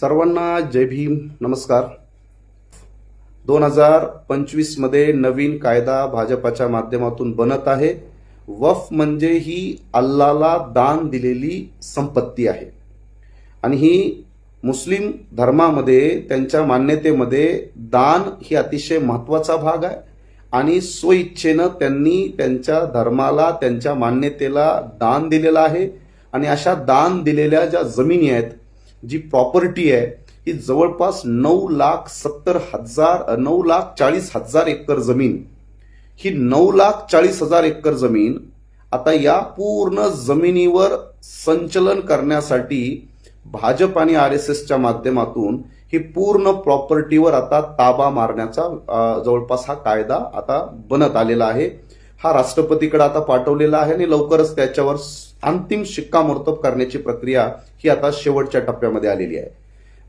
सर्वांना जय भीम. नमस्कार. दोन हजार पंचवीसमध्ये नवीन कायदा भाजपाच्या माध्यमातून बनत आहे. वफ म्हणजे ही अल्लाला दान दिलेली संपत्ती आहे. आणि ही मुस्लिम धर्मामध्ये त्यांच्या मान्यतेमध्ये दान ही अतिशय महत्त्वाचा भाग आहे. आणि स्वइच्छेनं त्यांनी त्यांच्या धर्माला त्यांच्या मान्यतेला दान दिलेलं आहे. आणि अशा दान दिलेल्या ज्या जमिनी आहेत जी प्रॉपर्टी आहे ही जवळपास नऊ लाख सत्तर हजार नऊ लाख चाळीस हजार एकर जमीन. ही नऊ लाख चाळीस हजार एकर जमीन आता या पूर्ण जमिनीवर संचलन करण्यासाठी भाजप आणि आर एस एसच्या माध्यमातून ही पूर्ण प्रॉपर्टीवर आता ताबा मारण्याचा जवळपास हा कायदा आता बनत आलेला आहे. हा राष्ट्रपतीकडे आता पाठवलेला आहे आणि लवकरच त्याच्यावर अंतिम शिक्कामोर्तब करण्याची प्रक्रिया ही आता शेवटच्या टप्प्यामध्ये आलेली आहे.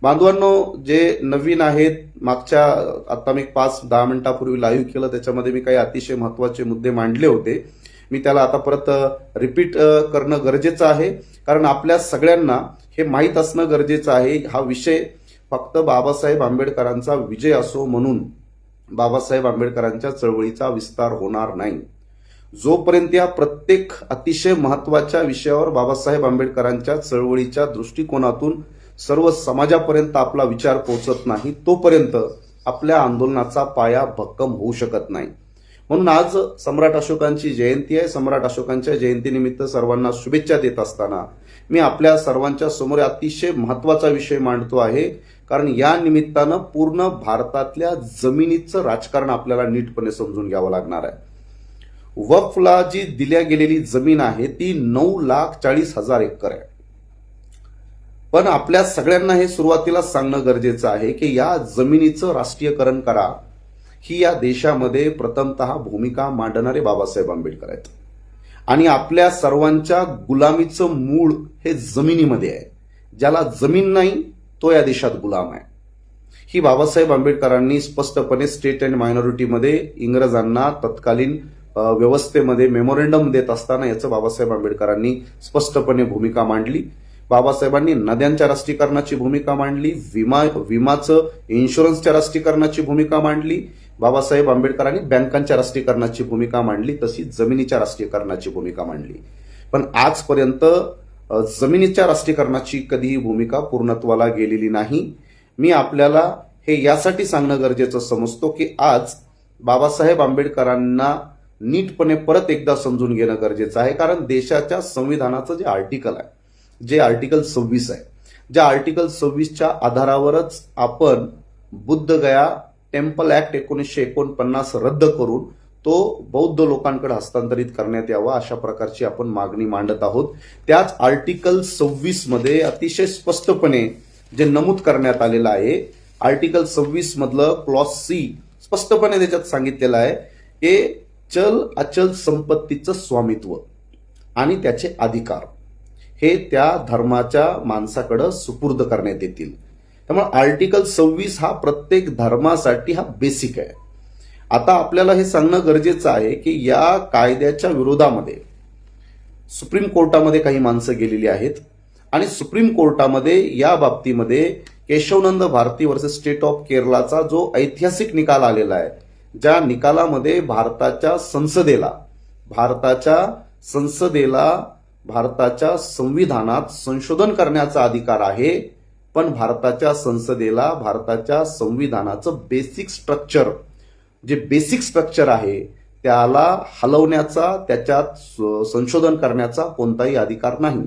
बांधवांनो जे नवीन आहेत मागच्या आता मी पाच दहा मिनिटापूर्वी लाईव्ह केलं त्याच्यामध्ये मी काही अतिशय महत्त्वाचे मुद्दे मांडले होते. मी त्याला आता परत रिपीट करणं गरजेचं आहे. कारण आपल्या सगळ्यांना हे माहीत असणं गरजेचं आहे. हा विषय फक्त बाबासाहेब आंबेडकरांचा विजय असो म्हणून बाबासाहेब आंबेडकरांच्या चळवळीचा विस्तार होणार नाही. जोपर्यंत या प्रत्येक अतिशय महत्त्वाच्या विषयावर बाबासाहेब आंबेडकरांच्या चळवळीच्या दृष्टिकोनातून सर्व समाजापर्यंत आपला विचार पोहोचत नाही तोपर्यंत आपल्या आंदोलनाचा पाया भक्कम होऊ शकत नाही. म्हणून आज सम्राट अशोकांची जयंती आहे. सम्राट अशोकांच्या जयंतीनिमित्त सर्वांना शुभेच्छा देत असताना मी आपल्या सर्वांच्या समोर अतिशय महत्त्वाचा विषय मांडतो आहे. कारण या निमित्तानं पूर्ण भारतातल्या जमिनीचं राजकारण आपल्याला नीटपणे समजून घ्यावं लागणार आहे. वफला जी दिल्या गेलेली जमीन आहे ती नऊ लाख चाळीस हजार एकर आहे. पण आपल्या सगळ्यांना हे सुरुवातीला सांगणं गरजेचं आहे की या जमिनीचं राष्ट्रीयकरण करा. ही या देशामध्ये प्रथमतः भूमिका मांडणारे बाबासाहेब आंबेडकर आहेत. आणि आपल्या सर्वांच्या गुलामीचं मूळ हे जमिनीमध्ये आहे. ज्याला जमीन नाही तो या देशात गुलाम आहे. ही बाबासाहेब आंबेडकरांनी स्पष्टपणे स्टेट अँड मायनॉरिटीमध्ये इंग्रजांना तत्कालीन व्यवस्थेमध्ये मेमोरेंडम देत असताना याचं बाबासाहेब आंबेडकरांनी स्पष्टपणे भूमिका मांडली. बाबासाहेबांनी नद्यांच्या राष्ट्रीकरणाची भूमिका मांडली विमा विमाचं इन्शुरन्सच्या राष्ट्रीकरणाची भूमिका मांडली बाबासाहेब आंबेडकरांनी बँकांच्या राष्ट्रीकरणाची भूमिका मांडली तशी जमिनीच्या राष्ट्रीकरणाची भूमिका मांडली. पण आजपर्यंत जमिनीच्या राष्ट्रीकरणाची कधीही भूमिका पूर्णत्वाला गेलेली नाही. मी आपल्याला हे यासाठी सांगणं गरजेचं समजतो की आज बाबासाहेब आंबेडकरांना नीटपणे परत एकदा समजून घेणं गरजेचं आहे कारण देशाच्या संविधानाचं जे आर्टिकल आहे जे आर्टिकल सव्वीस आहे ज्या आर्टिकल सव्वीसच्या आधारावरच आपण बुद्धगया टेम्पल ऍक्ट एकोणीसशे एकोणपन्नास रद्द करून तो बौद्ध लोकांकडे हस्तांतरित करण्यात यावा अशा प्रकारची आपण मागणी मांडत आहोत. त्याच आर्टिकल सव्वीसमध्ये अतिशय स्पष्टपणे जे नमूद करण्यात आलेलं आहे आर्टिकल सव्वीस मधलं क्लॉस सी स्पष्टपणे त्याच्यात सांगितलेलं आहे की चल अचल संपत्तीचं स्वामित्व आणि त्याचे अधिकार. हे त्या धर्माच्या माणसाकडं सुपूर्द करण्यात येतील. त्यामुळे आर्टिकल सव्वीस हा प्रत्येक धर्मासाठी हा बेसिक आहे. आता आपल्याला हे सांगणं गरजेचं आहे की या कायद्याच्या विरोधामध्ये सुप्रीम कोर्टामध्ये काही माणसं गेलेली आहेत आणि सुप्रीम कोर्टामध्ये या बाबतीमध्ये Keshavananda Bharati versus state of केरलाचा जो ऐतिहासिक निकाल आलेला आहे ज्या निकालामध्ये भारताच्या संसदेला भारताच्या संसदेला भारताच्या संविधानात संशोधन करण्याचा अधिकार आहे पण भारताच्या संसदेला भारताच्या संविधानाचं बेसिक स्ट्रक्चर जे बेसिक स्ट्रक्चर आहे त्याला हलवण्याचा त्याच्यात स- संशोधन करण्याचा कोणताही अधिकार नाही.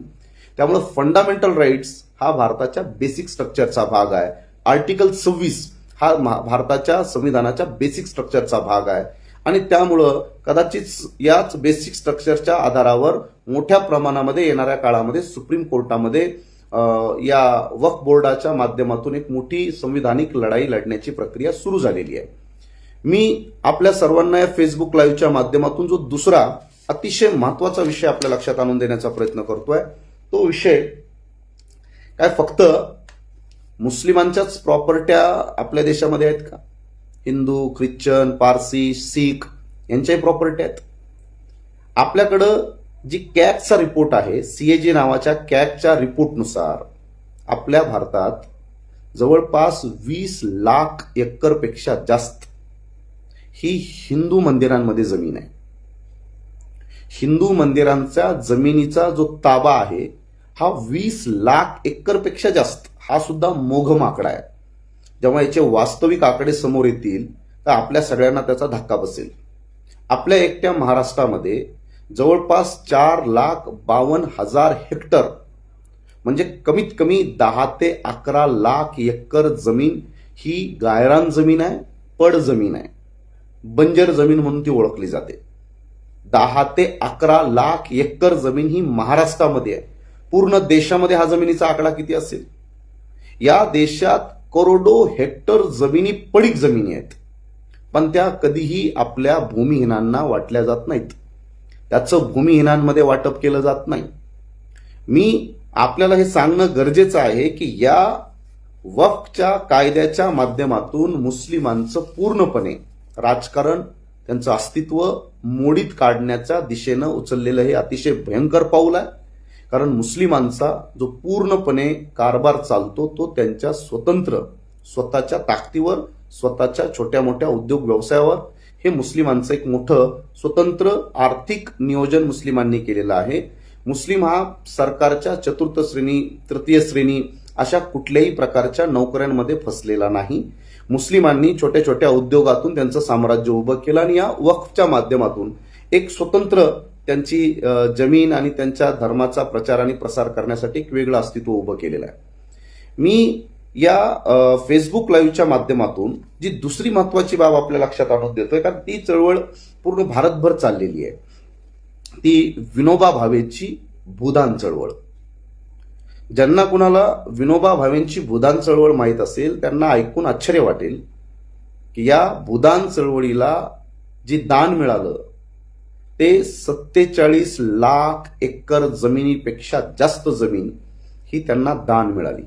त्यामुळे फंडामेंटल राईट्स हा भारताच्या बेसिक स्ट्रक्चरचा भाग आहे. आर्टिकल सव्वीस हा भारताच्या संविधानाच्या बेसिक स्ट्रक्चरचा भाग आहे. आणि त्यामुळं कदाचित याच बेसिक स्ट्रक्चरच्या आधारावर मोठ्या प्रमाणामध्ये येणाऱ्या काळामध्ये सुप्रीम कोर्टामध्ये या वक्फ बोर्डाच्या माध्यमातून एक मोठी संविधानिक लढाई लढण्याची प्रक्रिया सुरू झालेली आहे. मी आपल्या सर्वांना या फेसबुक लाईव्हच्या माध्यमातून जो दुसरा अतिशय महत्त्वाचा विषय आपल्या लक्षात आणून देण्याचा प्रयत्न करतोय तो विषय काय फक्त मुस्लिमांच्याच प्रॉपर्ट्या आपल्या देशामध्ये आहेत का? हिंदू ख्रिश्चन पारसी शीख यांच्याही प्रॉपर्टी आहेत. आपल्याकडं जी कॅगचा रिपोर्ट आहे सीएजी नावाच्या कॅगच्या रिपोर्टनुसार आपल्या भारतात जवळपास वीस लाख एकरपेक्षा जास्त ही हिंदू मंदिरांमध्ये जमीन आहे. हिंदू मंदिरांच्या जमिनीचा जो ताबा आहे हा वीस लाख एकरपेक्षा जास्त. हा सुद्धा मोघम आकडा आहे. जेव्हा याचे वास्तविक आकडे समोर येतील तर आपल्या सगळ्यांना त्याचा धक्का बसेल. आपल्या एकट्या महाराष्ट्रामध्ये जवळपास चार लाख बावन्न हजार हेक्टर म्हणजे कमीत कमी दहा ते अकरा लाख एकर जमीन ही गायरान जमीन आहे पड जमीन आहे. बंजर जमीन म्हणून ती ओळखली जाते. दहा ते अकरा लाख एकर जमीन ही महाराष्ट्रामध्ये आहे. पूर्ण देशामध्ये हा जमिनीचा आकडा किती असेल? या देशात करोडो हेक्टर जमिनी पडीक जमिनी आहेत. पण त्या कधीही आपल्या भूमिहीनांना वाटल्या जात नाहीत. त्याचं भूमिहीनांमध्ये वाटप केलं जात नाही. मी आपल्याला हे सांगणं गरजेचं आहे की या वक्फच्या कायद्याच्या माध्यमातून मुस्लिमांचं पूर्णपणे राजकारण त्यांचं अस्तित्व मोडीत काढण्याच्या दिशेनं उचललेलं हे अतिशय भयंकर पाऊल आहे. कारण मुस्लिमांचा जो पूर्णपणे कारभार चालतो तो त्यांच्या स्वतंत्र स्वतःच्या ताकदीवर स्वतःच्या छोट्या मोठ्या उद्योग व्यवसायावर. हे मुस्लिमांचं एक मोठं स्वतंत्र आर्थिक नियोजन मुस्लिमांनी केलेलं आहे. मुस्लिम हा सरकारच्या चतुर्थ श्रेणी तृतीय श्रेणी अशा कुठल्याही प्रकारच्या नोकऱ्यांमध्ये फसलेला नाही. मुस्लिमांनी छोट्या छोट्या उद्योगातून त्यांचं साम्राज्य उभं केलं आणि या वक्फच्या माध्यमातून एक स्वतंत्र त्यांची जमीन आणि त्यांच्या धर्माचा प्रचार आणि प्रसार करण्यासाठी एक वेगळं अस्तित्व उभं केलेलं आहे. मी या फेसबुक लाईव्हच्या माध्यमातून जी दुसरी महत्वाची बाब आपल्या लक्षात आणून देतोय कारण ती चळवळ पूर्ण भारतभर चाललेली आहे. ती विनोबा भावेची भूदान चळवळ. ज्यांना कुणाला विनोबा भावेंची भूदान चळवळ माहीत असेल त्यांना ऐकून आश्चर्य वाटेल की या भूदान चळवळीला जी दान मिळालं ते सत्तेचाळीस लाख एकर जमिनीपेक्षा जास्त जमीन ही त्यांना दान मिळाली.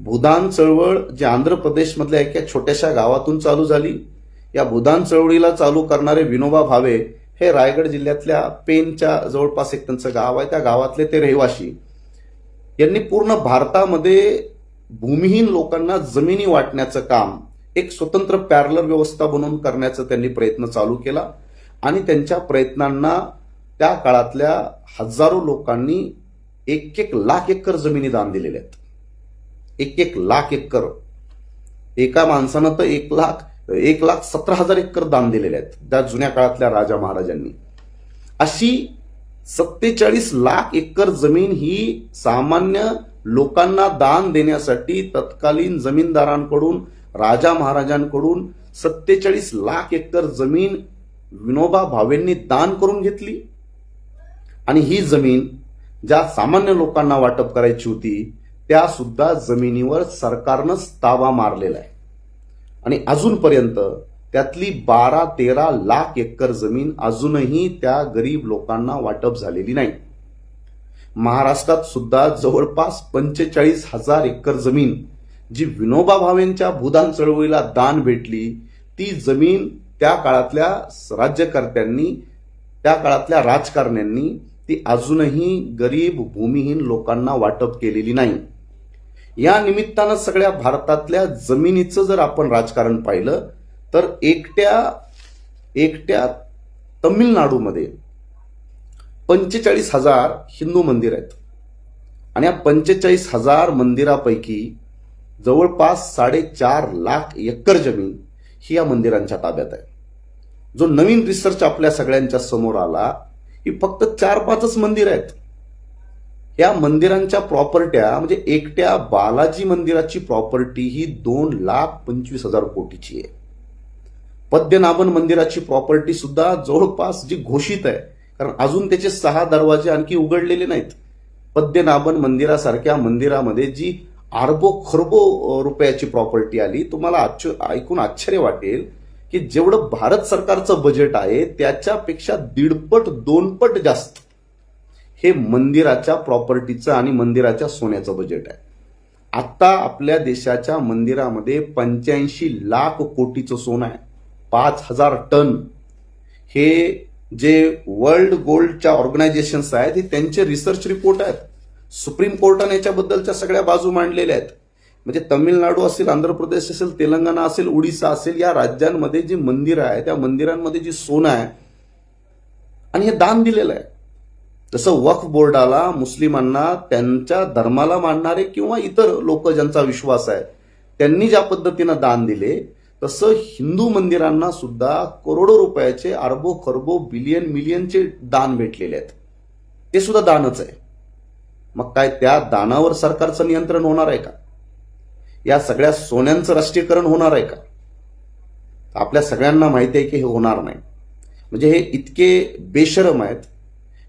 भूदान चळवळ जी आंध्र प्रदेशमधल्या एका छोट्याशा गावातून चालू झाली. या भूदान चळवळीला चालू करणारे विनोबा भावे हे रायगड जिल्ह्यातल्या पेनच्या जवळपास एक त्यांचं गाव आहे. त्या गावातले ते रहिवाशी. यांनी पूर्ण भारतामध्ये भूमिहीन लोकांना जमिनी वाटण्याचं काम एक स्वतंत्र पॅरलर व्यवस्था बनवून करण्याचा त्यांनी प्रयत्न चालू केला. आणि त्यांच्या प्रयत्नांना त्या काळातल्या हजारो लोकांनी एक एक लाख एकर जमिनी दान दिलेल्या आहेत. एक एक लाख एकर. एका माणसानं तर एक लाख एक लाख सतरा हजार एकर दान दिलेले आहेत त्या जुन्या काळातल्या राजा महाराजांनी. अशी सत्तेचाळीस लाख एकर जमीन ही सामान्य लोकांना दान देण्यासाठी तत्कालीन जमीनदारांकडून राजा महाराजांकडून सत्तेचाळीस लाख एकर जमीन विनोबा भावेंनी दान करून घेतली. आणि ही जमीन ज्या सामान्य लोकांना वाटप करायची होती त्या सुद्धा जमिनीवर सरकारनंच ताबा मारलेला आहे. आणि अजूनपर्यंत त्यातली बारा तेरा लाख एकर जमीन अजूनही त्या गरीब लोकांना वाटप झालेली नाही. महाराष्ट्रात सुद्धा जवळपास पंचेचाळीस हजार एकर जमीन जी विनोबा भावेंच्या भूदान चळवळीला दान भेटली ती जमीन त्या काळातल्या राज्यकर्त्यांनी त्या काळातल्या राजकारण्यांनी ती अजूनही गरीब भूमिहीन लोकांना वाटप केलेली नाही. या निमित्तानं सगळ्या भारतातल्या जमिनीचं जर आपण राजकारण पाहिलं तर एकट्या एकट्या तमिळनाडूमध्ये पंचेचाळीस हजार हिंदू मंदिर आहेत. आणि या पंचेचाळीस हजार मंदिरापैकी जवळपास साडेचार लाख एकर जमीन ही या मंदिरांच्या ताब्यात आहे. जो नवीन रिसर्च आपल्या सगळ्यांच्या समोर आला ही फक्त चार पाचच मंदिर आहेत. या मंदिरांच्या प्रॉपर्ट्या म्हणजे एकट्या बालाजी मंदिराची प्रॉपर्टी ही दोन लाख पंचवीस हजार कोटीची आहे. पद्यनाभन मंदिराची प्रॉपर्टी सुद्धा जवळपास जी घोषित आहे कारण अजून त्याचे सहा दरवाजे आणखी उघडलेले नाहीत. पद्यनाभन मंदिरासारख्या मंदिरामध्ये जी अरबो खरबो रुपयाची प्रॉपर्टी आली तुम्हाला आश्चर्य ऐकून आश्चर्य वाटेल की जेवढं भारत सरकारचं बजेट आहे त्याच्यापेक्षा दीडपट दोनपट जास्त हे मंदिराच्या प्रॉपर्टीचं आणि मंदिराच्या सोन्याचं बजेट आहे. आत्ता आपल्या देशाच्या मंदिरामध्ये पंच्याऐंशी लाख कोटीचं सोनं आहे. पाच हजार टन. हे जे वर्ल्ड गोल्डच्या ऑर्गनायझेशन्स आहेत हे त्यांचे रिसर्च रिपोर्ट आहेत. सुप्रीम कोर्टाने याच्याबद्दलच्या सगळ्या बाजू मांडलेल्या आहेत. म्हणजे तमिळनाडू असेल आंध्र प्रदेश असेल तेलंगणा असेल उडीसा असेल या राज्यांमध्ये जी मंदिरं आहे त्या मंदिरांमध्ये जी सोनं आहे आणि हे दान दिलेलं आहे. जसं वक्फ बोर्डाला मुस्लिमांना त्यांच्या धर्माला मानणारे किंवा इतर लोक ज्यांचा विश्वास आहे त्यांनी ज्या पद्धतीनं दान दिले तसं हिंदू मंदिरांना सुद्धा करोडो रुपयाचे अरबो खरबो बिलियन मिलियनचे दान भेटलेले आहेत. ते सुद्धा दानच आहे. मग काय त्या दानावर सरकारचं नियंत्रण होणार आहे का? या सगळ्या सोन्यांचं राष्ट्रीयकरण होणार आहे का? आपल्या सगळ्यांना माहिती आहे की हे होणार नाही. म्हणजे हे इतके बेशरम आहेत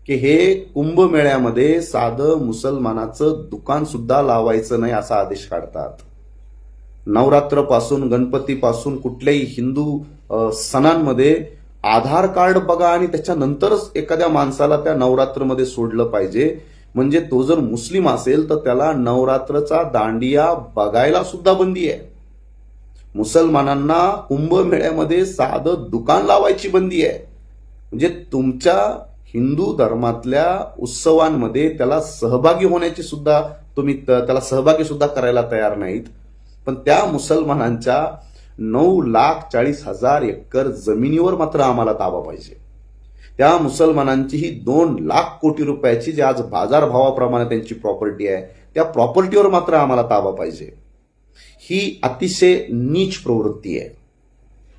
की हे कुंभमेळ्यामध्ये साधं मुसलमानाचं दुकान सुद्धा लावायचं नाही असा आदेश काढतात. नवरात्रपासून गणपतीपासून कुठल्याही हिंदू सणांमध्ये आधार कार्ड बघा आणि त्याच्यानंतरच एखाद्या माणसाला त्या नवरात्रमध्ये सोडलं पाहिजे. म्हणजे तो जर मुस्लिम असेल तर त्याला नवरात्रचा दांडिया बघायला सुद्धा बंदी आहे. मुसलमानांना कुंभमेळ्यामध्ये साधं दुकान लावायची बंदी आहे. म्हणजे तुमच्या हिंदू धर्मातल्या उत्सवांमध्ये त्याला सहभागी होण्याची सुद्धा तुम्ही त- त्याला सहभागी सुद्धा करायला तयार नाहीत. पण त्या मुसलमानांच्या नऊ लाख चाळीस हजार एकर जमिनीवर मात्र आम्हाला ताबा पाहिजे. त्या मुसलमानांची ही दोन लाख कोटी रुपयाची जी आज बाजारभावाप्रमाणे त्यांची प्रॉपर्टी आहे त्या प्रॉपर्टीवर मात्र आम्हाला ताबा पाहिजे. ही अतिशय नीच प्रवृत्ती आहे.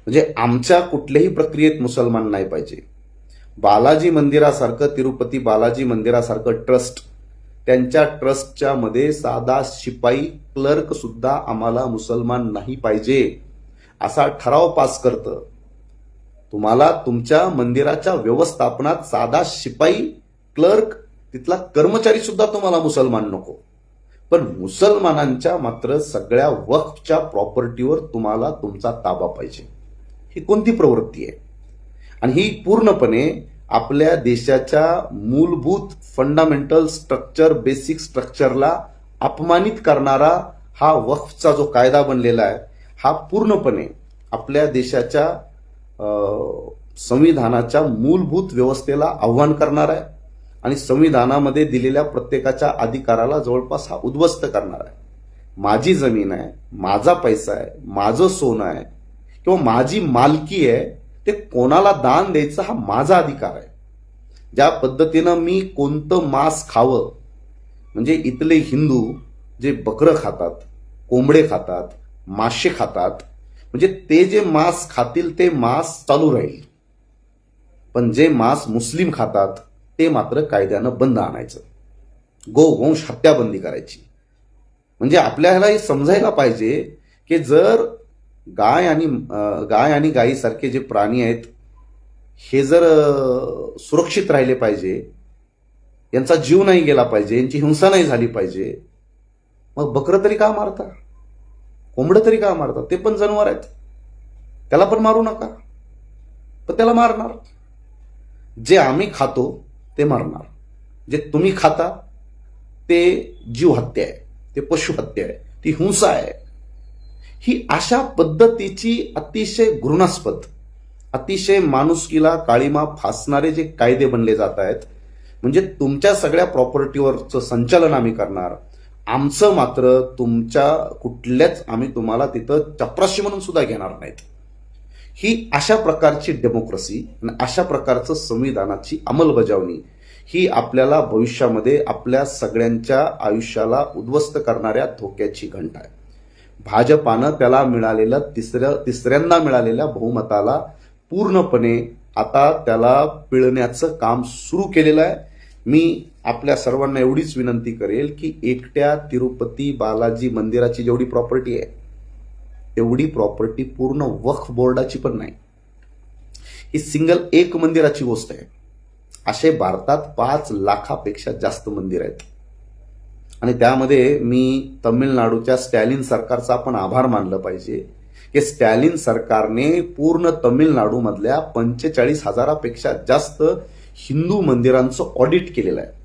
म्हणजे आमच्या कुठल्याही प्रक्रियेत मुसलमान नाही पाहिजे. बालाजी मंदिरासारखं तिरुपती बालाजी मंदिरासारखं ट्रस्ट त्यांच्या ट्रस्टच्या मध्ये साधा शिपाई क्लर्क सुद्धा आम्हाला मुसलमान नाही पाहिजे असा ठराव पास करतं. तुम्हाला तुमच्या मंदिराच्या व्यवस्थापनात साधा शिपाई क्लर्क तिथला कर्मचारी सुद्धा तुम्हाला मुसलमान नको. पण मुसलमानांच्या मात्र सगळ्या वक्फच्या प्रॉपर्टीवर तुम्हाला तुमचा ताबा पाहिजे. ही कोणती प्रवृत्ती आहे? आणि ही पूर्णपणे आपल्या देशाच्या मूलभूत फंडामेंटल स्ट्रक्चर बेसिक स्ट्रक्चरला अपमानित करणारा हा वक्फचा जो कायदा बनलेला आहे हा पूर्णपणे आपल्या देशाच्या संविधानाच्या मूलभूत व्यवस्थेला आव्हान करणार आहे आणि संविधानामध्ये दिलेल्या प्रत्येकाच्या अधिकाराला जवळपास हा उद्ध्वस्त करणार आहे. माझी जमीन आहे माझा पैसा आहे माझं सोनं आहे किंवा माझी मालकी आहे ते कोणाला दान द्यायचा हा माझा अधिकार आहे. ज्या पद्धतीनं मी कोणतं मांस खावं म्हणजे इथले हिंदू जे बकरं खातात कोंबडे खातात मासे खातात म्हणजे ते जे मांस खातील ते मांस चालू राहील. पण जे मांस मुस्लिम खातात ते मात्र कायद्यानं बंद आणायचं. गोवंश हत्याबंदी करायची. म्हणजे आपल्याला हे समजायला पाहिजे की जर गाय आणि गाय आणि गायीसारखे जे प्राणी आहेत हे जर सुरक्षित राहिले पाहिजे यांचा जीव नाही गेला पाहिजे यांची हिंसा नाही झाली पाहिजे मग बकरं तरी का मारता कोंबडं तरी का मारतात? ते पण जनावर आहेत. त्याला पण मारू नका. पण त्याला मारणार. जे आम्ही खातो ते मारणार. जे तुम्ही खाता ते जीव हत्या आहे. ते पशुहत्या आहे. ती हिंसा आहे. ही अशा पद्धतीची अतिशय घृणास्पद अतिशय माणुसकीला काळीमा फासणारे जे कायदे बनले जात आहेत म्हणजे तुमच्या सगळ्या प्रॉपर्टीवरचं संचालन आम्ही करणार आमचं मात्र तुमच्या कुठल्याच आम्ही तुम्हाला तिथं चपराशी म्हणून सुद्धा घेणार नाहीत. ही अशा प्रकारची डेमोक्रेसी आणि अशा प्रकारचं संविधानाची अंमलबजावणी ही आपल्याला भविष्यामध्ये आपल्या सगळ्यांच्या आयुष्याला उद्ध्वस्त करणाऱ्या धोक्याची घंटा आहे. भाजपानं त्याला मिळालेलं तिसऱ्या तिसऱ्यांदा मिळालेल्या बहुमताला पूर्णपणे आता त्याला पिळण्याचं काम सुरू केलेलं आहे. मी आपल्या सर्वांना एवढीच विनंती करेल की एकट्या तिरुपती बालाजी मंदिराची जेवढी प्रॉपर्टी आहे तेवढी प्रॉपर्टी पूर्ण वक्फ बोर्डाची पण नाही. ही सिंगल एक मंदिराची गोष्ट आहे. असे भारतात पाच लाखापेक्षा जास्त मंदिर आहेत. आणि त्यामध्ये मी तमिळनाडूच्या स्टॅलिन सरकारचा आपण आभार मानलं पाहिजे की स्टॅलिन सरकारने पूर्ण तमिळनाडूमधल्या पंचेचाळीस हजारापेक्षा जास्त हिंदू मंदिरांचं ऑडिट केलेलं आहे.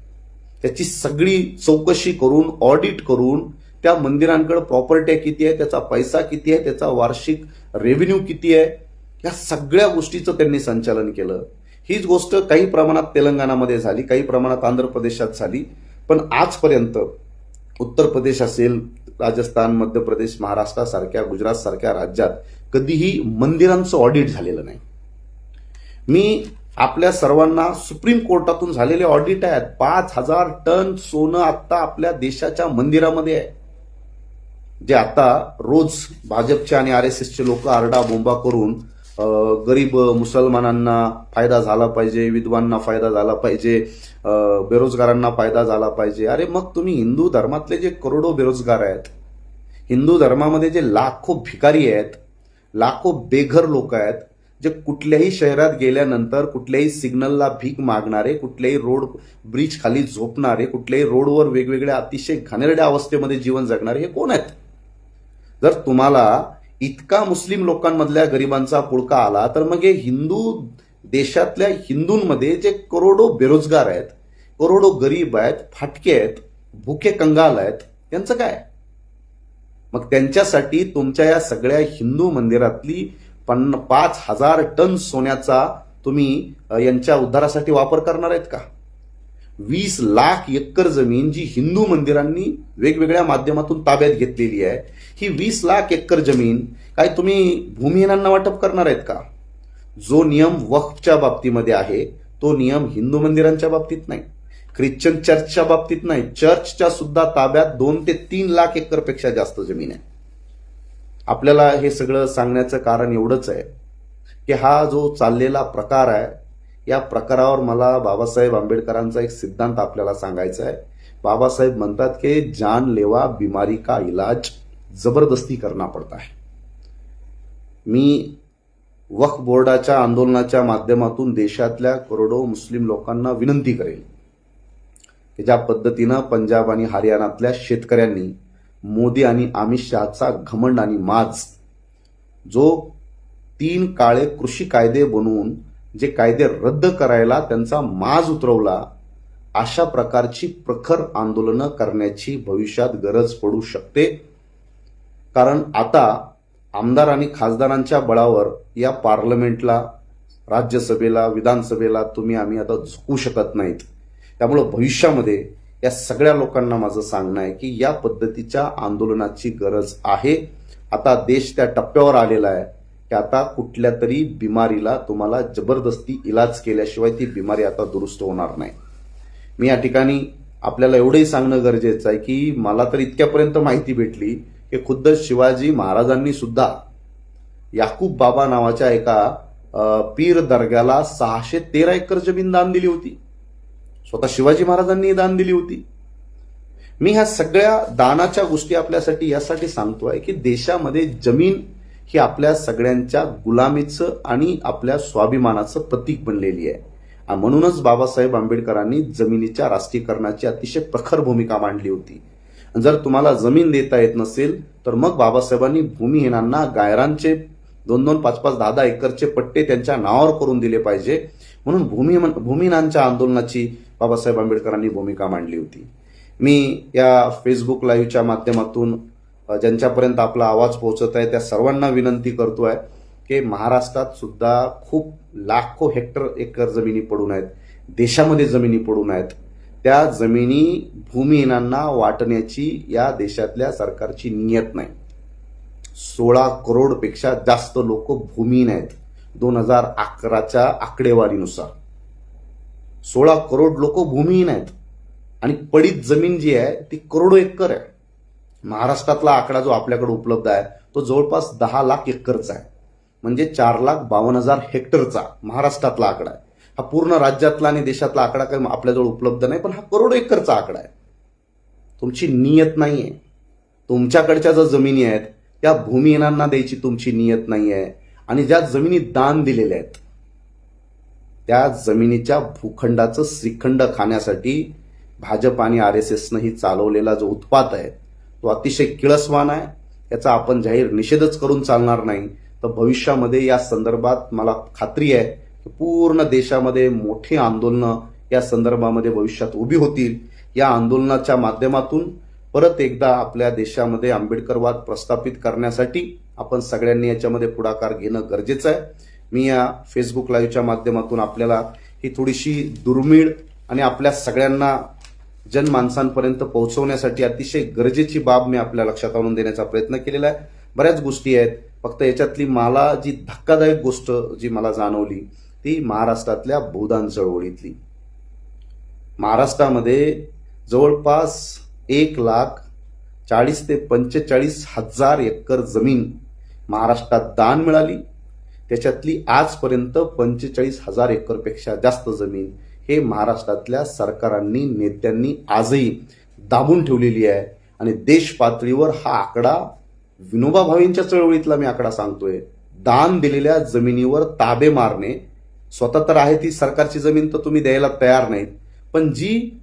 त्याची सगळी चौकशी करून ऑडिट करून त्या मंदिरांकडे प्रॉपर्टी किती आहे त्याचा पैसा किती आहे त्याचा वार्षिक रेव्हेन्यू किती आहे या सगळ्या गोष्टीचं त्यांनी संचालन केलं. हीच गोष्ट काही प्रमाणात तेलंगणामध्ये झाली काही प्रमाणात आंध्र प्रदेशात झाली. पण आजपर्यंत उत्तर प्रदेश असेल राजस्थान मध्य प्रदेश महाराष्ट्रासारख्या गुजरातसारख्या राज्यात कधीही मंदिरांचं ऑडिट झालेलं नाही. मी आपल्या सर्वांना सुप्रीम कोर्टातून झालेले ऑडिट आहेत. पाच हजार टन सोनं आत्ता आपल्या देशाच्या मंदिरामध्ये आहे. जे आता रोज भाजपचे आणि आर एस एसचे लोक आरडा बोंबा करून गरीब मुसलमानांना फायदा झाला पाहिजे विद्वांना फायदा झाला पाहिजे बेरोजगारांना फायदा झाला पाहिजे. अरे मग तुम्ही हिंदू धर्मातले जे करोडो बेरोजगार आहेत हिंदू धर्मामध्ये जे लाखो भिकारी आहेत लाखो बेघर लोक आहेत जे कुठल्याही शहरात गेल्यानंतर कुठल्याही सिग्नलला भीक मागणारे कुठल्याही रोड ब्रिज खाली झोपणारे कुठल्याही रोडवर वेगवेगळ्या अतिशय घाणेरड्या अवस्थेमध्ये जीवन जगणारे हे कोण आहेत? जर तुम्हाला इतका मुस्लिम लोकांमधल्या गरिबांचा पुळका आला तर मग हे हिंदू देशातल्या हिंदूंमध्ये जे करोडो बेरोजगार आहेत करोडो गरीब आहेत फाटके आहेत भुके कंगाल आहेत त्यांचं काय? मग त्यांच्यासाठी तुमच्या या सगळ्या हिंदू मंदिरातली पन्न पाच हजार टन सोन्याचा तुम्ही यांच्या उद्धारासाठी वापर करणार आहेत का? वीस लाख एकर जमीन जी हिंदू मंदिरांनी वेगवेगळ्या माध्यमातून ताब्यात घेतलेली आहे ही वीस लाख एकर जमीन काय तुम्ही भूमिहीनांना वाटप करणार आहेत का? जो नियम वक्फच्या बाबतीमध्ये आहे तो नियम हिंदू मंदिरांच्या बाबतीत नाही ख्रिश्चन चर्चच्या बाबतीत नाही चर्चच्या सुद्धा ताब्यात दोन ते तीन लाख एकरपेक्षा जास्त जमीन आहे. आपल्याला हे सगळं सांगण्याचं कारण एवढंच आहे की हा जो चाललेला प्रकार आहे या प्रकारावर मला बाबासाहेब आंबेडकरांचा एक सिद्धांत आपल्याला सांगायचा आहे. बाबासाहेब म्हणतात की जान लेवा बिमारी का इलाज जबरदस्ती करना पडता है मी वक्फ बोर्डाच्या आंदोलनाच्या माध्यमातून देशातल्या करोडो मुस्लिम लोकांना विनंती करेल की ज्या पद्धतीनं पंजाब आणि हरियाणातल्या शेतकऱ्यांनी मोदी आणि अमित शहाचा घमंड आणि माज. जो तीन काळे कृषी कायदे बनवून जे कायदे रद्द करायला त्यांचा माज उतरवला अशा प्रकारची प्रखर आंदोलनं करण्याची भविष्यात गरज पडू शकते. कारण आता आमदार आणि खासदारांच्या बळावर या पार्लमेंटला राज्यसभेला विधानसभेला तुम्ही आम्ही आता झुकू शकत नाहीत. त्यामुळं भविष्यामध्ये या सगळ्या लोकांना माझं सांगणं आहे की या पद्धतीच्या आंदोलनाची गरज आहे. आता देश त्या टप्प्यावर आलेला आहे की आता कुठल्या तरी बिमारीला तुम्हाला जबरदस्ती इलाज केल्याशिवाय ती बिमारी आता दुरुस्त होणार नाही. मी या ठिकाणी आपल्याला एवढंही सांगणं गरजेचं आहे की मला तर इतक्यापर्यंत माहिती भेटली की खुद्द शिवाजी महाराजांनी सुद्धा याकूब बाबा नावाच्या एका पीर दर्ग्याला सहाशे तेरा एकर जमीन दान दिली होती. स्वतः शिवाजी महाराजांनी दान दिली होती. मी ह्या सगळ्या दानाच्या गोष्टी आपल्यासाठी यासाठी सांगतोय की देशामध्ये जमीन ही आपल्या सगळ्यांच्या गुलामीचं आणि आपल्या स्वाभिमानाचं प्रतीक बनलेली आहे. आणि म्हणूनच बाबासाहेब आंबेडकरांनी जमिनीच्या राष्ट्रीयकरणाची अतिशय प्रखर भूमिका मांडली होती. जर तुम्हाला जमीन देता येत नसेल तर मग बाबासाहेबांनी भूमिहीनांना गायरांचे दोन दोन पाच पाच दहा दहा एकरचे पट्टे त्यांच्या नावावर करून दिले पाहिजे. म्हणून भूमी भूमिहीनांच्या आंदोलनाची बाबासाहेब आंबेडकरांनी भूमिका मांडली होती. मी या फेसबुक लाईव्हच्या माध्यमातून ज्यांच्यापर्यंत आपला आवाज पोहोचत आहे त्या सर्वांना विनंती करतो आहे की महाराष्ट्रात सुद्धा खूप लाखो हेक्टर एकर जमिनी पडून आहेत. देशामध्ये जमिनी पडून आहेत. त्या जमिनी भूमिहीनांना वाटण्याची या देशातल्या सरकारची नियत नाही. सोळा करोडपेक्षा जास्त लोक भूमिहीन आहेत. दोन हजार अकराच्या आकडेवारीनुसार. सोळा करोड लोक भूमिहीन आहेत. आणि पडीत जमीन जी आहे ती करोडो एकर आहे. महाराष्ट्रातला आकडा जो आपल्याकडे उपलब्ध आहे तो जवळपास दहा लाख एकरचा आहे. म्हणजे चार लाख बावन्न हजार हेक्टरचा महाराष्ट्रातला आकडा आहे. हा पूर्ण राज्यातला आणि देशातला आकडा काही आपल्याजवळ उपलब्ध नाही पण हा करोडो एकरचा आकडा आहे. तुमची नियत नाही आहे तुमच्याकडच्या ज्या जमिनी आहेत त्या भूमिहीनांना द्यायची तुमची नियत नाही आहे आणि ज्या जमिनी दान दिलेल्या आहेत त्या जमिनीच्या भूखंडाचं श्रीखंड खाण्यासाठी भाजप आणि आर एस एसनं ही चालवलेला जो उत्पात आहे तो अतिशय किळसवान आहे. याचा आपण जाहीर निषेधच करून चालणार नाही. तर भविष्यामध्ये या संदर्भात मला खात्री आहे की पूर्ण देशामध्ये मोठी आंदोलनं या संदर्भामध्ये भविष्यात उभी होतील. या आंदोलनाच्या माध्यमातून परत एकदा आपल्या देशामध्ये आंबेडकरवाद प्रस्थापित करण्यासाठी आपण सगळ्यांनी याच्यामध्ये पुढाकार घेणं गरजेचं आहे. मी या फेसबुक लाईव्हच्या माध्यमातून आपल्याला ही थोडीशी दुर्मिळ आणि आपल्या सगळ्यांना जनमानसांपर्यंत पोहोचवण्यासाठी अतिशय गरजेची बाब मी आपल्या लक्षात आणून देण्याचा प्रयत्न केलेला आहे. बऱ्याच गोष्टी आहेत. फक्त याच्यातली मला जी धक्कादायक गोष्ट जी मला जाणवली ती महाराष्ट्रातल्या भूदान चळवळीतली. महाराष्ट्रामध्ये जवळपास एक लाख चाळीस ते पंचेचाळीस हजार एकर जमीन महाराष्ट्रात दान मिळाली. त्याच्यातली आजपर्यंत पंचेचाळीस हजार एकरपेक्षा जास्त जमीन हे महाराष्ट्रातल्या सरकारांनी नेत्यांनी आजही दाबून ठेवलेली आहे. आणि देश पातळीवर हा आकडा विनोबा भावेंच्या चळवळीतला मी आकडा सांगतोय. दान दिलेल्या जमिनीवर ताबे मारणे. स्वतः तर आहे ती सरकारची जमीन तर तुम्ही द्यायला तयार नाहीत. पण जी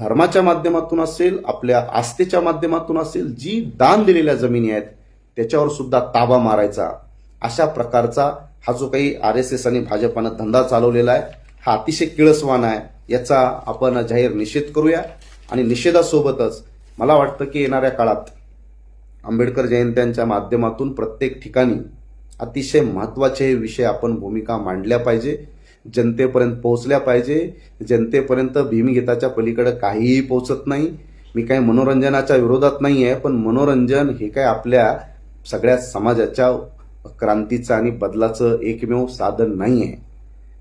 धर्माच्या माध्यमातून असेल आपल्या आस्थेच्या माध्यमातून असेल जी दान दिलेल्या जमिनी आहेत त्याच्यावर सुद्धा ताबा मारायचा. अशा प्रकारचा हा जो काही आर एस एस आणि भाजपानं धंदा चालवलेला आहे हा अतिशय किळसवान आहे. याचा आपण जाहीर निषेध करूया. आणि निषेधासोबतच मला वाटतं की येणाऱ्या काळात आंबेडकर जयंत्यांच्या माध्यमातून प्रत्येक ठिकाणी अतिशय महत्त्वाचे हे विषय आपण भूमिका मांडल्या पाहिजे जनतेपर्यंत पोहोचल्या पाहिजे. जनतेपर्यंत भीमगीताच्या पलीकडे काहीही पोहोचत नाही. मी काही मनोरंजनाच्या विरोधात नाही आहे पण मनोरंजन हे काय आपल्या सगळ्या समाजाच्या क्रांतीचं आणि बदलाचं एकमेव साधन नाही आहे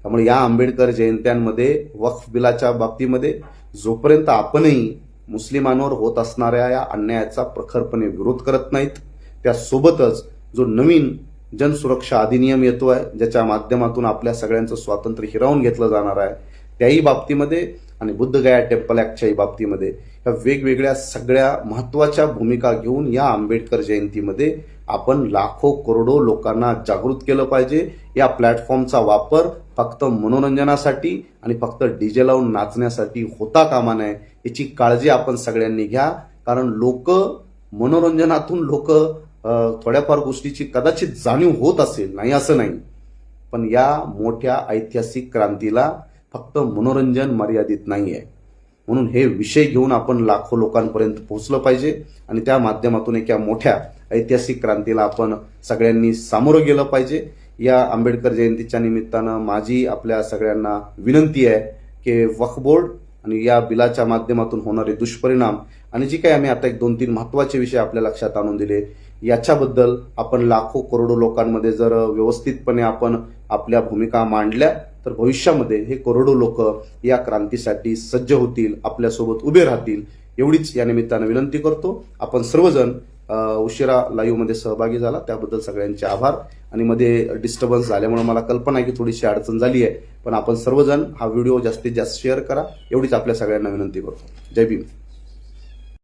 त्यामुळे या आंबेडकर जयंत्यांमध्ये वक्फ बिलाच्या बाबतीमध्ये जोपर्यंत आपणही मुस्लिमांवर होत असणाऱ्या या अन्यायाचा प्रखरपणे विरोध करत नाहीत त्यासोबतच जो नवीन जनसुरक्षा अधिनियम येतो आहे ज्याच्या माध्यमातून आपल्या सगळ्यांचं स्वातंत्र्य हिरावून घेतलं जाणार आहे त्याही बाबतीमध्ये आणि बुद्धगया टेम्पल ऍक्टच्याही बाबतीमध्ये ह्या वेगवेगळ्या सगळ्या महत्त्वाच्या भूमिका घेऊन या आंबेडकर जयंतीमध्ये आपण लाखो करोडो लोकांना जागृत केलं पाहिजे. या प्लॅटफॉर्मचा वापर फक्त मनोरंजनासाठी आणि फक्त डीजे लावून नाचण्यासाठी होता कामा नये याची काळजी आपण सगळ्यांनी घ्या. कारण लोक मनोरंजनातून लोक थोड्याफार गोष्टीची कदाचित जाणीव होत असेल नाही असं नाही. पण या मोठ्या ऐतिहासिक क्रांतीला फक्त मनोरंजन मर्यादित नाही आहे म्हणून हे विषय घेऊन आपण लाखो लोकांपर्यंत पोहोचलं पाहिजे आणि त्या माध्यमातून एका मोठ्या ऐतिहासिक क्रांतीला आपण सगळ्यांनी सामोरं गेलं पाहिजे. या आंबेडकर जयंतीच्या निमित्तानं माझी आपल्या सगळ्यांना विनंती आहे की वक्फ बोर्ड आणि या बिलाच्या माध्यमातून होणारे दुष्परिणाम आणि जी काही आम्ही आता एक दोन तीन महत्त्वाचे विषय आपल्या लक्षात आणून दिले याच्याबद्दल आपण लाखो करोडो लोकांमध्ये जर व्यवस्थितपणे आपण आपल्या भूमिका मांडल्या तर भविष्यामध्ये हे करोडो लोक या क्रांतीसाठी सज्ज होतील आपल्यासोबत उभे राहतील. एवढीच या निमित्तानं विनंती करतो. आपण सर्वजण उशिरा लाईव्हमध्ये सहभागी झाला. त्याबद्दल सगळ्यांचे आभार. आणि मध्ये डिस्टर्बन्स झाल्यामुळे मला कल्पना आहे की थोडीशी अडचण झाली आहे. पण आपण सर्वजण हा व्हिडिओ जास्तीत जास्त शेअर करा. एवढीच आपल्या सगळ्यांना विनंती करतो. जय भीम.